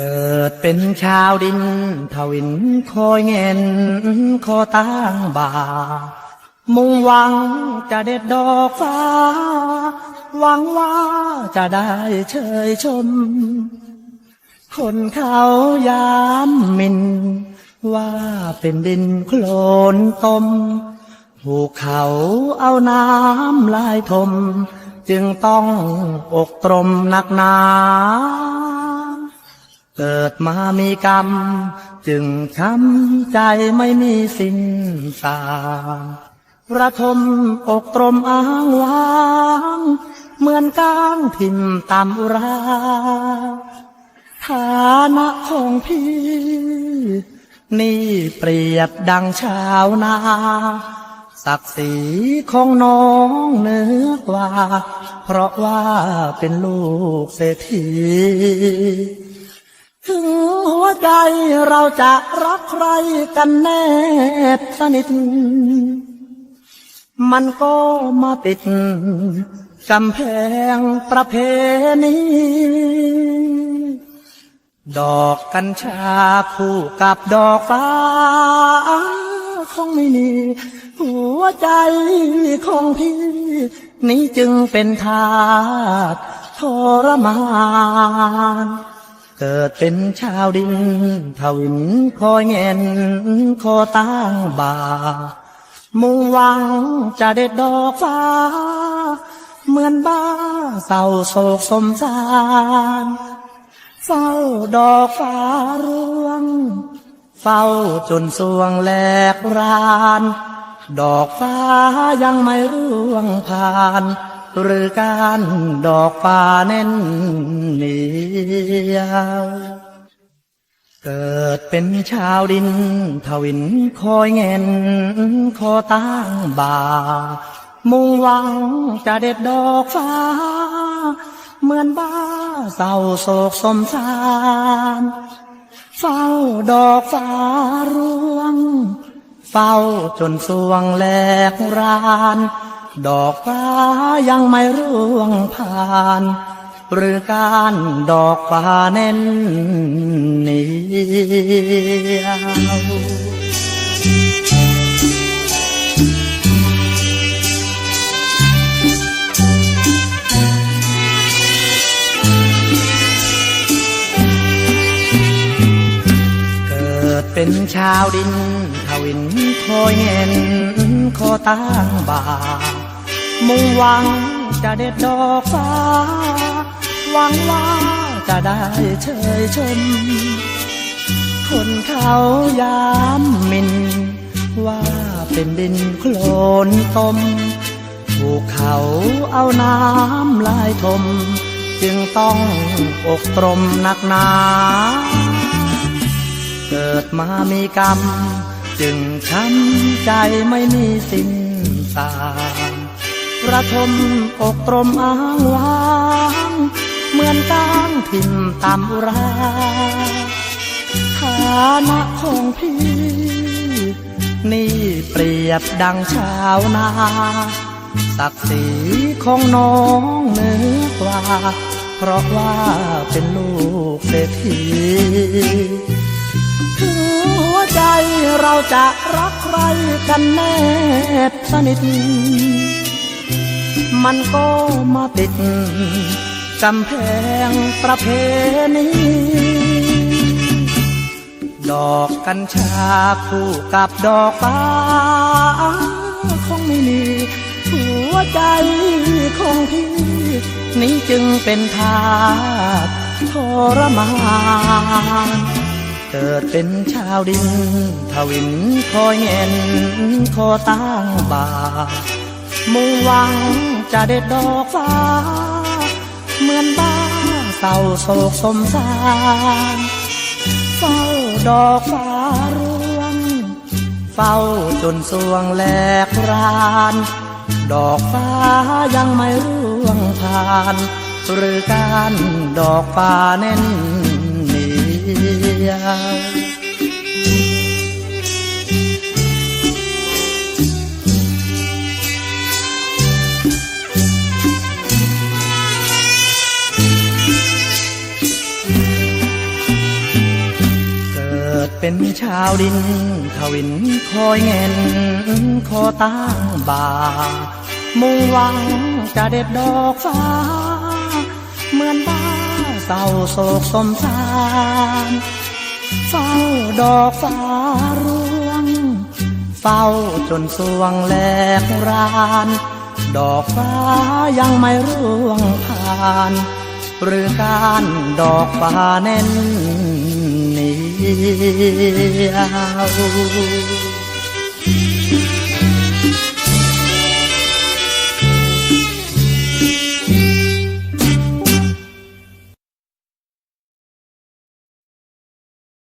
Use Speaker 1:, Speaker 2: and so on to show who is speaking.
Speaker 1: เกิดเป็นชาวดินทวินคอยเงินคอตั้งบ่ามุ่งหวังจะเด็ดดอกฟ้า หวังว่าจะได้เชยชม คนเขายามมิน ว่าเป็นดินโคลนตมภูเขาเอาน้ำลายทม จึงต้องอกตรมหนักหนา เกิดมามีกรรม จึงช้ำใจไม่มีสิ้นสางระทมอกตรมอ้างว้างเหมือนก้างทิมตามอุราฐานะของพี่ นี่เปรียบดังชาวนา ศักดิ์ศรีของน้องเหนือกว่า เพราะว่าเป็นลูกเศรษฐี ถึงหัวใจเราจะรักใครกันแนบสนิท มันก็มาติดกำแพงประเพณีดอกกัญชาคู่กับดอกฟ้า คงไม่มีหัวใจของพี่ นี้จึงเป็นทาสทรมาน เกิดเป็นชาวดินทวินคอยเงินคอตั้งบ่ามุ่งหวังจะเด็ดดอกฟ้า เหมือนบ้าเศร้าโศกสมสารเฝ้าดอกฟ้าร่วง เฝ้าจนสวงแหลกราน ดอกฟ้ายังไม่ร่วงผ่าน หรือการดอกฟ้าเน้น เกิดเป็นชาวดิน ทวินคอยเงินคอตั้งบ่ามุ่งหวังจะเด็ดดอกฟ้า เหมือนบ้าเศร้าโศกสมสารเฝ้าดอกฟ้าร่วง เฝ้าจนสวงแหลกราน ดอกฟ้ายังไม่ร่วงผ่าน หรือการดอกฟ้าเน้น เป็นชาวดินทวินคอยเงินคอตั้งบ่ามุ่งหวังจะเด็ดดอกฟ้า หวังว่าจะได้เชยชม คนเขายามมิน ว่าเป็นดินโคลนตมถูกเขาเอาน้ำลายทม จึงต้องอกตรมหนักหนา เกิดมามีกรรม จึงช้ำใจไม่มีสิ้นสางระทมอกตรมอ้างว้างเหมือนก้างทิ่มตามอุราฐานะของพี่ นี่เปรียบดังชาวนา ศักดิ์ศรีของน้องเหนือกว่า เพราะว่าเป็นลูกเศรษฐี จะรักใครกันแนบสนิท มันก็มาติดกำแพงประเพณี ดอกกัญชาคู่กับดอกฟ้าคงไม่มีหัวใจของพี่ นี้จึงเป็นทาทรมาน เกิดเป็นชาวดินทวินคอยเงินคอตั้งบ่ามุ่งหวังจะเด็ดดอกฟ้า เหมือนบ้าเศร้าโศกสมสารเฝ้าดอกฟ้าร่วง เฝ้าจนสวงแหลกราน ดอกฟ้ายังไม่ร่วงผ่าน หรือการดอกฟ้าเน้น ย
Speaker 2: เเป็
Speaker 1: นชาวดินทวินคอยเงินคอตั้งบ่ามุ่งหวังจะเด็ดดอกฟ้า เศร้าโศกสมสารเฝ้าดอกฟ้าร่วง เฝ้าจนสวงแหลกราน ดอกฟ้ายังไม่ร่วงผ่าน หรือการดอกฟ้าแน่นเหนียว